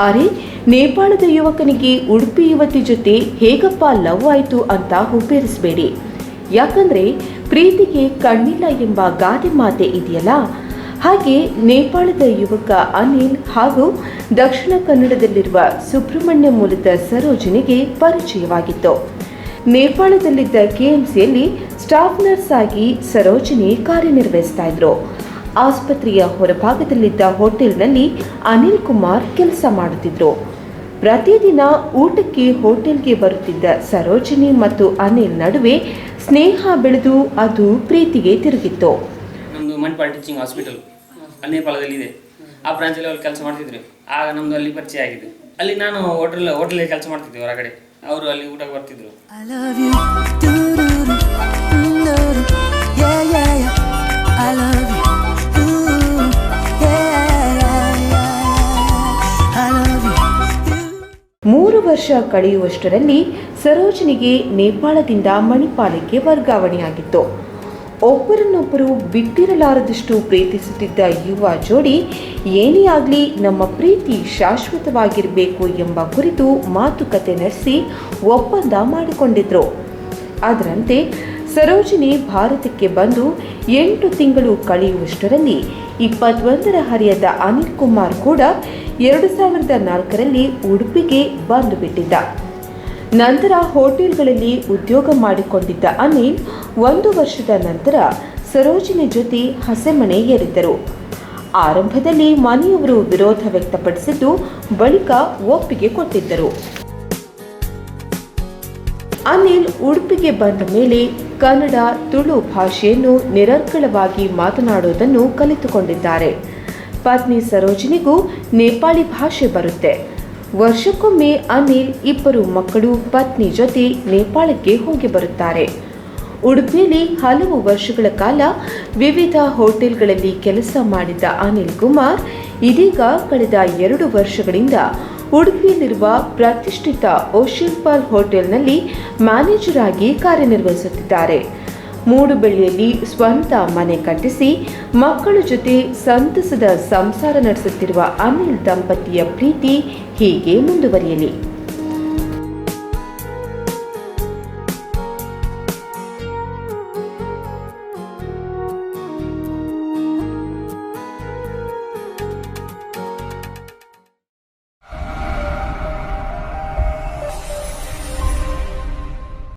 ಅರೆ, ನೇಪಾಳದ ಯುವಕನಿಗೆ ಉಡುಪಿ ಯುವತಿ ಜೊತೆ ಹೇಗಪ್ಪ ಲವ್ ಆಯಿತು ಅಂತ ಹುಬ್ಬೇರಿಸಬೇಡಿ. ಯಾಕಂದ್ರೆ ಪ್ರೀತಿಗೆ ಕಣ್ಣಿಲ್ಲ ಎಂಬ ಗಾದೆ ಮಾತೆ ಇದೆಯಲ್ಲ? ಹಾಗೆ ನೇಪಾಳದ ಯುವಕ ಅನಿಲ್ ಹಾಗೂ ದಕ್ಷಿಣ ಕನ್ನಡದಲ್ಲಿರುವ ಸುಬ್ರಹ್ಮಣ್ಯ ಮೂಲದ ಸರೋಜಿನಿಗೆ ಪರಿಚಯವಾಗಿತ್ತು. ನೇಪಾಳದಲ್ಲಿದ್ದ ಕೆಎಂಸಿಯಲ್ಲಿ ಸ್ಟಾಫ್ ನರ್ಸ್ ಆಗಿ ಸರೋಜಿನಿ ಕಾರ್ಯನಿರ್ವಹಿಸ್ತಾ ಇದ್ರು. ಆಸ್ಪತ್ರೆಯ ಹೊರಭಾಗದಲ್ಲಿದ್ದ ಹೋಟೆಲ್ನಲ್ಲಿ ಅನಿಲ್ ಕುಮಾರ್ ಕೆಲಸ ಮಾಡುತ್ತಿದ್ದರು. ಪ್ರತಿದಿನ ಊಟಕ್ಕೆ ಹೋಟೆಲ್ಗೆ ಬರುತ್ತಿದ್ದ ಸರೋಜಿನಿ ಮತ್ತು ಅನಿಲ್ ನಡುವೆ ಸ್ನೇಹ ಬೆಳೆದು ಅದು ಪ್ರೀತಿಗೆ ತಿರುಗಿತ್ತು. ನಮ್ಮದು ಮಣಿಪಾಲ್ ಟೀಚಿಂಗ್ ಹಾಸ್ಪಿಟಲ್ ಅಲ್ಲಿ ನೇಪಾಳದಲ್ಲಿ ಇದೆ ಆ ಬ್ರಾಂಚಲ್ಲಿ ಅವ್ರು ಕೆಲಸ ಮಾಡ್ತಿದ್ರು. ಆಗ ನಮ್ಮದು ಅಲ್ಲಿ ಪರಿಚಯ ಆಗಿದೆ ಅಲ್ಲಿ ನಾನು ಹೋಟೆಲ್ ಹೋಟೆಲಲ್ಲಿ ಕೆಲಸ ಮಾಡ್ತಿದ್ದೆ ಹೊರಗಡೆ. ಅವರು ಅಲ್ಲಿ ಊಟಕ್ಕೆ ಬರ್ತಿದ್ರು. ವರ್ಷ ಕಳೆಯುವಷ್ಟರಲ್ಲಿ ಸರೋಜನಿಗೆ ನೇಪಾಳದಿಂದ ಮಣಿಪಾಲಕ್ಕೆ ವರ್ಗಾವಣೆಯಾಗಿತ್ತು. ಒಬ್ಬರನ್ನೊಬ್ಬರು ಬಿಟ್ಟಿರಲಾರದಷ್ಟು ಪ್ರೀತಿಸುತ್ತಿದ್ದ ಯುವ ಜೋಡಿ ಏನೇ ಆಗಲಿ ನಮ್ಮ ಪ್ರೀತಿ ಶಾಶ್ವತವಾಗಿರಬೇಕು ಎಂಬ ಕುರಿತು ಮಾತುಕತೆ ನಡೆಸಿ ಒಪ್ಪಂದ ಮಾಡಿಕೊಂಡಿದ್ರು. ಅದರಂತೆ ಸರೋಜಿನಿ ಭಾರತಕ್ಕೆ ಬಂದು ಎಂಟು ತಿಂಗಳು ಕಳೆಯುವಷ್ಟರಲ್ಲಿ ಇಪ್ಪತ್ತೊಂದರ ಹರಿಯದ ಅನಿಲ್ ಕುಮಾರ್ ಕೂಡ ಎರಡು ಸಾವಿರದ ನಾಲ್ಕರಲ್ಲಿ ಉಡುಪಿಗೆ ಬಂದು ಬಿಟ್ಟಿದ್ದ ನಂತರ ಹೋಟೆಲ್ಗಳಲ್ಲಿ ಉದ್ಯೋಗ ಮಾಡಿಕೊಂಡಿದ್ದ ಅನಿಲ್ ಒಂದು ವರ್ಷದ ನಂತರ ಸರೋಜಿನಿ ಜೊತೆ ಹಸೆಮಣೆ ಏರಿದ್ದರು. ಆರಂಭದಲ್ಲಿ ಮನೆಯವರು ವಿರೋಧ ವ್ಯಕ್ತಪಡಿಸಿದ್ದು ಬಳಿಕ ಒಪ್ಪಿಗೆ ಕೊಟ್ಟಿದ್ದರು. ಅನಿಲ್ ಉಡುಪಿಗೆ ಬಂದ ಮೇಲೆ ಕನ್ನಡ ತುಳು ಭಾಷೆಯನ್ನು ನಿರರ್ಗಳವಾಗಿ ಮಾತನಾಡುವುದನ್ನು ಕಲಿತುಕೊಂಡಿದ್ದಾರೆ. ಪತ್ನಿ ಸರೋಜಿನಿಗೂ ನೇಪಾಳಿ ಭಾಷೆ ಬರುತ್ತೆ. ವರ್ಷಕ್ಕೊಮ್ಮೆ ಅನಿಲ್ ಇಬ್ಬರು ಮಕ್ಕಳು ಪತ್ನಿ ಜೊತೆ ನೇಪಾಳಕ್ಕೆ ಹೋಗಿ ಬರುತ್ತಾರೆ. ಉಡುಪಿಯಲ್ಲಿ ಹಲವು ವರ್ಷಗಳ ಕಾಲ ವಿವಿಧ ಹೋಟೆಲ್ಗಳಲ್ಲಿ ಕೆಲಸ ಮಾಡಿದ್ದ ಅನಿಲ್ ಕುಮಾರ್ ಇದೀಗ ಕಳೆದ ಎರಡು ವರ್ಷಗಳಿಂದ ಉಡುಪಿಯಲ್ಲಿರುವ ಪ್ರತಿಷ್ಠಿತ ಓಶಿನ್ಪಾಲ್ ಹೋಟೆಲ್ನಲ್ಲಿ ಮ್ಯಾನೇಜರ್ ಆಗಿ ಕಾರ್ಯನಿರ್ವಹಿಸುತ್ತಿದ್ದಾರೆ. ಮೂಡುಬಳ್ಳಿಯಲ್ಲಿ ಸ್ವಂತ ಮನೆ ಕಟ್ಟಿಸಿ, ಮಕ್ಕಳ ಜೊತೆ ಸಂತಸದ ಸಂಸಾರ ನಡೆಸುತ್ತಿರುವ ಅನಿಲ್ ದಂಪತಿಯ ಪ್ರೀತಿ ಹೀಗೆ ಮುಂದುವರಿಯಲಿ.